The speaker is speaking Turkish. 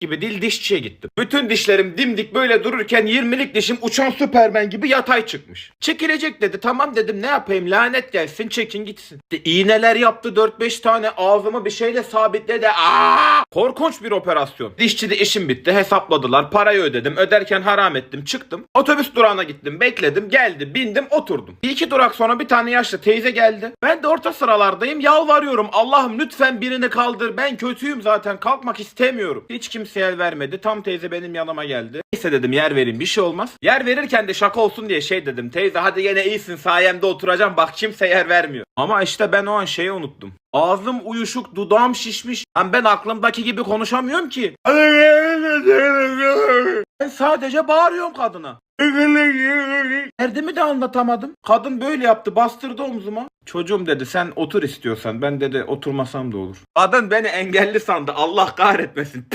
gibi değil dişçiye gittim. Bütün dişlerim dimdik böyle dururken 20'lik dişim uçan süpermen gibi yatay çıkmış. Çekilecek dedi. Tamam dedim ne yapayım lanet gelsin çekin gitsin. İşte iğneler yaptı 4-5 tane ağzımı bir şeyle sabitledi. Aa! Korkunç bir operasyon. Dişçide işim bitti hesapladılar parayı ödedim öderken haram ettim çıktım. Otobüs durağına gittim bekledim geldi bindim oturdum. Bir iki durak sonra bir tane yaşlı teyze geldi. Ben de orta sıralardayım yalvarıyorum Allah'ım lütfen birini kaldır ben kötüyüm zaten kalkmak istemiyorum. Hiç kimse yer vermedi tam teyze benim yanıma geldi. Neyse dedim yer verin bir şey olmaz. Yer verirken de şaka olsun diye şey dedim teyze hadi yine iyisin sayemde oturacağım bak kimse yer vermiyor. Ama işte ben o an şeyi unuttum. Ağzım uyuşuk, dudağım şişmiş. Lan ben aklımdaki gibi konuşamıyorum ki. Ben sadece bağırıyorum kadına. Derdimi de anlatamadım. Kadın böyle yaptı bastırdı omzuma. Çocuğum dedi sen otur istiyorsan. Ben dedi oturmasam da olur. Kadın beni engelli sandı. Allah kahretmesin.